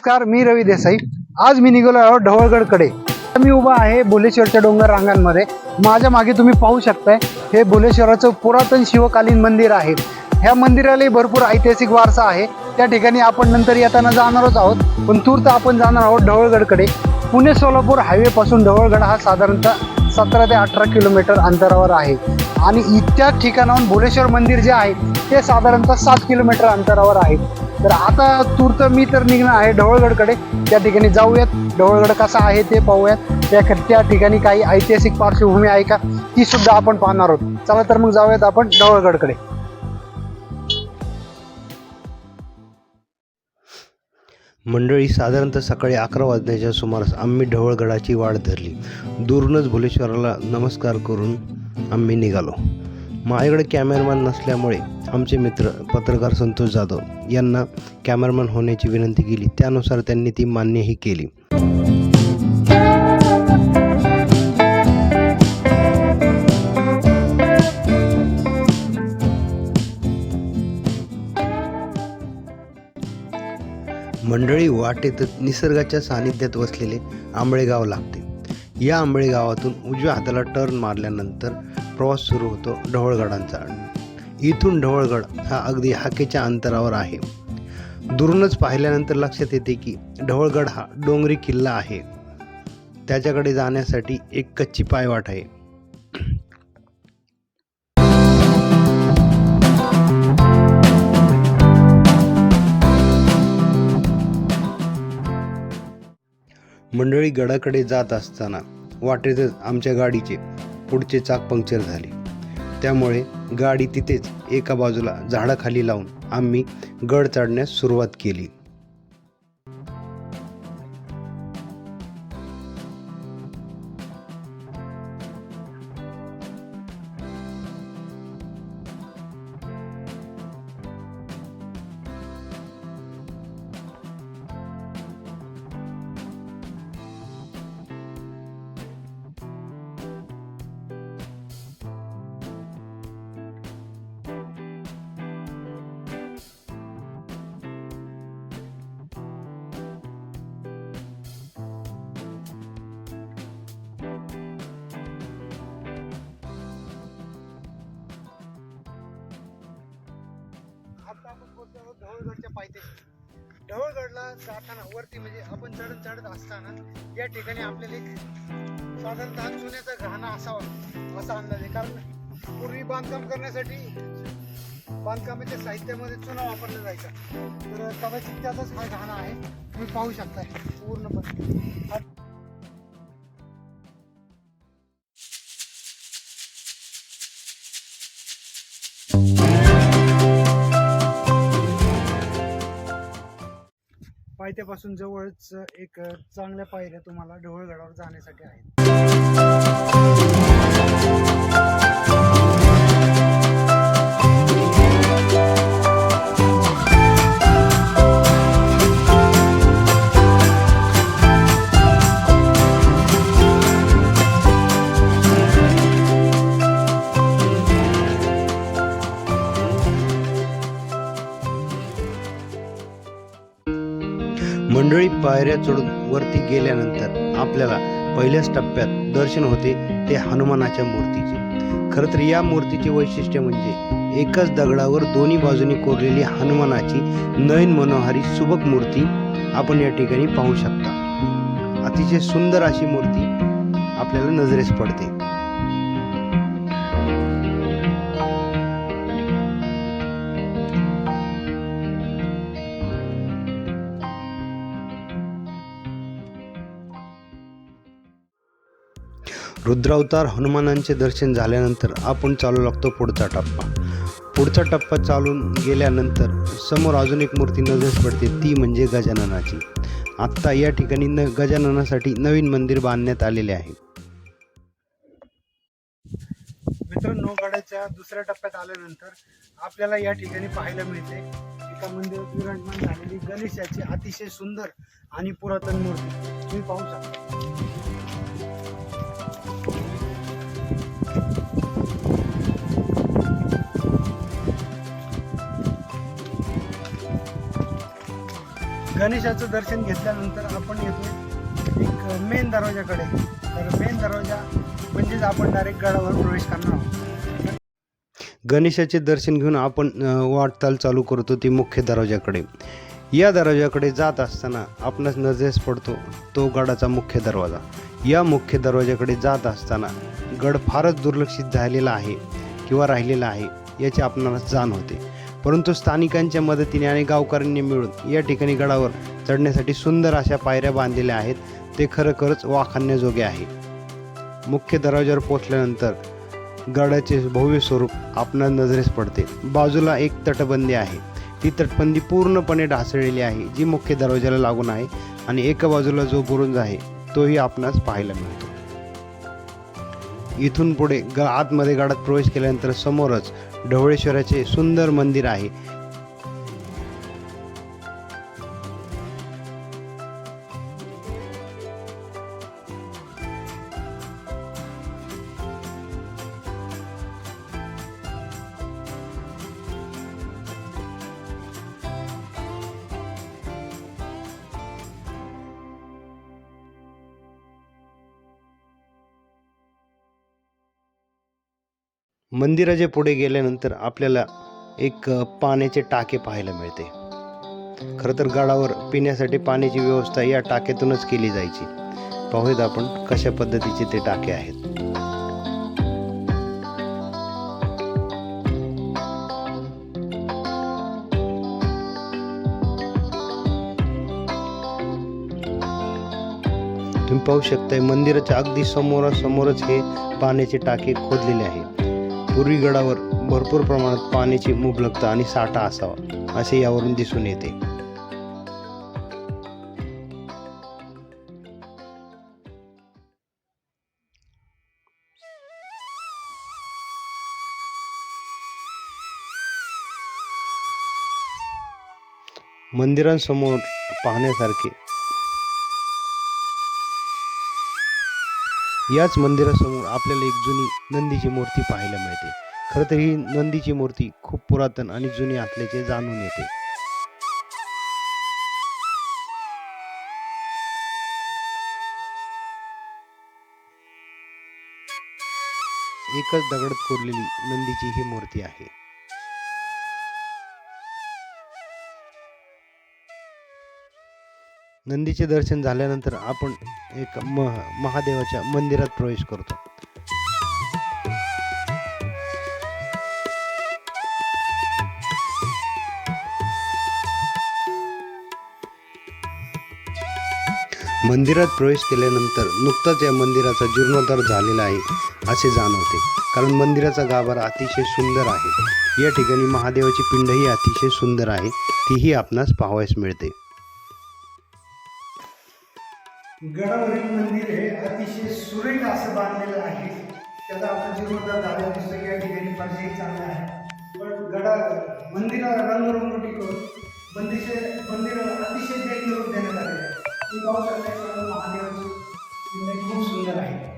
नमस्कार मी रवी देसाई. आज मी निघालो आहोत ढवळगडकडे. मी उभा आहे भुलेश्वरच्या डोंगर रांगांमध्ये. माझ्या मागे तुम्ही पाहू शकताय हे भुलेश्वराचं पुरातन शिवकालीन मंदिर आहे. ह्या मंदिरालाही भरपूर ऐतिहासिक वारसा आहे. त्या ठिकाणी आपण नंतर येताना जाणारच आहोत पण तूर्त आपण जाणार आहोत ढवळगडकडे. पुणे सोलापूर हायवेपासून ढवळगड हा साधारणतः सतरा ते अठरा किलोमीटर अंतरावर आहे. आणि इतक्या ठिकाणाहून भुलेश्वर मंदिर जे आहे ते साधारणतः सात किलोमीटर अंतरावर आहे. तर आता तूर्त मी तर निघणार आहे ढवळगडकडे. त्या ठिकाणी जाऊयात. ढवळगड कसा आहे ते पाहूयात. त्या त्या ठिकाणी काही ऐतिहासिक पार्श्वभूमी आहे का ती सुद्धा आपण पाहणार आहोत. चला तर मग जाऊयात आपण ढवळगडकडे. मंडळी साधारणतः सकाळी अकरा वाजण्याच्या सुमारास आम्ही ढवळगडाची वाट धरली. दूरूनच भुलेश्वराला नमस्कार करून आम्ही निघालो. माझ्याकडे कॅमेरामॅन नसल्यामुळे आमचे मित्र पत्रकार संतोष जाधव यांना कॅमेरामॅन होण्याची विनंती केली. त्यानुसार त्यांनी ती मान्यही केली. मंडळी वाटेतच निसर्गाच्या सानिध्यात वसलेले आंबळेगाव लागते. या आंबळे गावातून उजव्या हाताला टर्न मारल्यानंतर प्रवास सुरू होतो ढवळगडांचा. इथून ढवळगड हा अगदी हाकेच्या अंतरावर आहे. दुरूनच पाहिल्यानंतर लक्षात येते की ढवळगड हा डोंगरी किल्ला आहे. त्याच्याकडे जाण्यासाठी एक कच्ची पायवाट आहे. मंडळी गडाकडे जात असताना वाटेतच आमच्या गाडीचे पुढचे चाक पंक्चर झाले. त्यामुळे गाडी तिथेच एका बाजूला झाडाखाली लावून आम्ही गड चढण्यास सुरुवात केली. ढवळगडच्या पायथ्याशी. ढवळगडला जाताना वरती म्हणजे आपण चढत चढत असताना या ठिकाणी आपल्याला एक साधारणतः चुन्याचा घाणा असावा असा अंदाज आहे. कारण पूर्वी बांधकाम करण्यासाठी बांधकामाच्या साहित्यामध्ये चुना वापरला जायचा तर कदाचित त्याचाच हा घाणा आहे. तुम्ही पाहू शकता पूर्णपणे. पायथ्यापासून जवळच एक चांगल्या पायऱ्या तुम्हाला ढवळगडावर जाण्यासाठी आहेत. मंडळी पायऱ्या चढून वरती गेल्यानंतर आपल्याला पहिल्याच टप्प्यात दर्शन होते ते हनुमानाच्या मूर्तीचे. खरं तर या मूर्तीचे वैशिष्ट्य म्हणजे एकाच दगडावर दोन्ही बाजूनी कोरलेली हनुमानाची नयन मनोहारी सुबक मूर्ती आपण या ठिकाणी पाहू शकता. अतिशय सुंदर अशी मूर्ती आपल्याला नजरेस पडते. रुद्रावतार हनुमानांचे दर्शन झाल्यानंतर आपण चालू लागतो पुढचा टप्पा. पुढचा टप्पा चालून गेल्यानंतर समोर अजून एक मूर्ती नजरेस पडते ती म्हणजे गजाननाची. आत्ता या ठिकाणी न गजाननासाठी नवीन मंदिर बांधण्यात आलेले आहे. मित्रांनो गडाच्या दुसऱ्या टप्प्यात आल्यानंतर आपल्याला या ठिकाणी पाहायला मिळते. एका मंदिरात विराजमान झालेली गणेशाची अतिशय सुंदर आणि पुरातन मूर्ती. तुम्ही पाहू शकता. गणेशाचं दर्शन घेतल्यानंतर आपण येतो एक मेन दरवाजाकडे. तर मेन दरवाजा म्हणजेच आपण डायरेक्ट गडावर प्रवेश करणार आहोत. गणेशाचे दर्शन घेऊन आपण वाटचाल चालू करतो ती मुख्य दरवाजाकडे. या दरवाजाकडे जात असताना आपणास नजरेस पडतो तो गडाचा मुख्य दरवाजा. या मुख्य दरवाजाकडे जात असताना गड फारच दुर्लक्षित झालेला आहे किंवा राहिलेला आहे याची आपणाला जाण होते. परंतु स्थानिकांच्या मदतीने आणि गावकऱ्यांनी मिळून या ठिकाणी गडावर चढण्यासाठी सुंदर अशा पायऱ्या बांधलेल्या आहेत. ते खरोखरच वाखाणण्याजोगे आहे. मुख्य दरवाजावर पोचल्यानंतर गडाचे भव्य स्वरूप आपणास नजरेस पडते. बाजूला एक तटबंदी आहे. ती तटबंदी पूर्णपणे ढासळलेली आहे जी मुख्य दरवाजाला लागून आहे आणि एका बाजूला जो बुरुंज आहे तोही आपणास पाहायला मिळतो. इथून पुढे ग आतमध्ये गडात प्रवेश केल्यानंतर समोरच ढवळेश्वराचे सुंदर मंदिर आहे. मंदिराच्या पुढे गेल्यानंतर आपल्याला एक पाण्याचे टाके पाहायला मिळते. खरं तर गडावर पिण्यासाठी पाण्याची व्यवस्था या टाक्यातूनच केली जायची. पाहूयात आपण कशा पद्धतीचे ते टाके आहेत. तुम्ही पाहू शकताय मंदिराच्या अगदी समोरासमोरच हे पाण्याचे टाके खोदलेले आहे. पूर्वी गडावर भरपूर प्रमाणात पाण्याची मुबलकता आणि साठा असावा असे यावरून दिसून येते. मंदिरांसमोर पाहण्यासारखे याच मंदिरासमोर आपल्याला एक जुनी नंदीची मूर्ती पाहायला मिळते. खरं तर ही नंदीची मूर्ती खूप पुरातन आणि जुनी असल्याचे जाणून येते. एकच दगडात कोरलेली नंदीची ही मूर्ती आहे. नंदीचे दर्शन झाल्यानंतर आपण एक म महादेवाच्या मंदिरात प्रवेश करतो. मंदिरात प्रवेश केल्यानंतर नुकताच या मंदिराचा जीर्णोद्धार झालेला आहे असे जाणवते. कारण मंदिराचा गाभारा अतिशय सुंदर आहे. या ठिकाणी महादेवाची पिंडही अतिशय सुंदर आहे. तीही आपणास पाहावयास मिळते. गडावरील मंदिर हे अतिशय सुरेख असं बांधलेलं आहे. त्याचा आपण जीर्णोद्धार झालेला दिसतो या ठिकाणी फारसे चांगला आहे. पण गडा मंदिराला रंगरंगोटी करून बंदिश मंदिर अतिशय देखील रूप देण्यात आलेलं आहे. तुम्ही गाव महादेवाची खूप सुंदर आहे.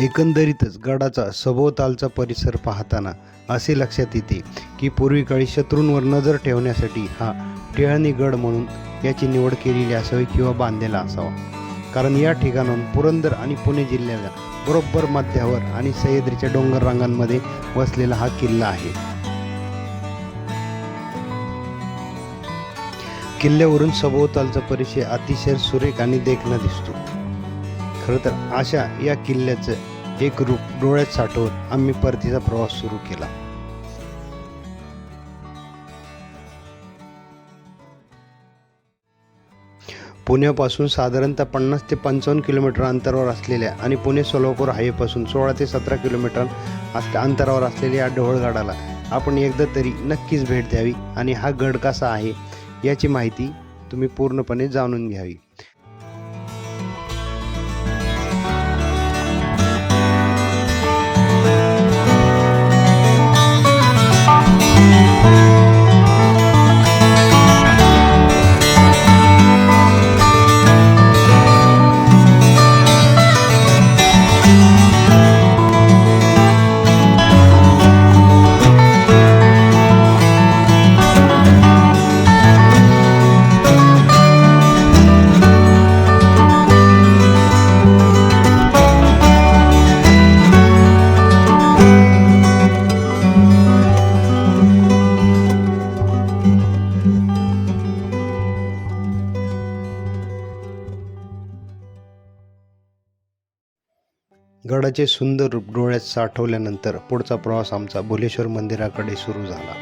एकंदरीतच गडाचा सभोवतालचा परिसर पाहताना असे लक्षात येते की पूर्वीकाळी शत्रूंवर नजर ठेवण्यासाठी हा टिळणी गड म्हणून याची निवड केलेली असावी किंवा बांधलेला असावा. कारण या ठिकाणाहून पुरंदर आणि पुणे जिल्ह्याला बरोबर मध्यावर आणि सह्याद्रीच्या डोंगर रांगांमध्ये वसलेला हा किल्ला आहे. किल्ल्यावरून सभोवतालचा परिसर अतिशय सुरेख आणि देखणा दिसतो. खरं तर अशा या किल्ल्याचं एक रूप डोळ्यात साठवून आम्ही परतीचा प्रवास सुरू केला. पुण्यापासून साधारणतः पन्नास ते पंचावन्न किलोमीटर अंतरावर असलेल्या आणि पुणे सोलापूर हायवेपासून सोळा ते सतरा किलोमीटर अस- अंतरावर असलेल्या या ढोळगडाला आपण एकदा तरी नक्कीच भेट द्यावी आणि हा गड कसा आहे याची माहिती तुम्ही पूर्णपणे जाणून घ्यावी. गडाचे सुंदर रूप डोळ्यात साठवल्यानंतर पुढचा प्रवास आमचा भुलेश्वर मंदिराकडे सुरू झाला.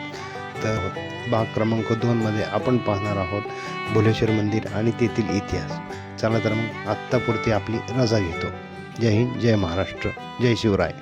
तर भाग क्रमांक दोनमध्ये आपण पाहणार आहोत भुलेश्वर मंदिर आणि तेथील इतिहास. चला तर मग आत्तापुरती आपली रजा घेतो. जय हिंद जय महाराष्ट्र जय शिवराय.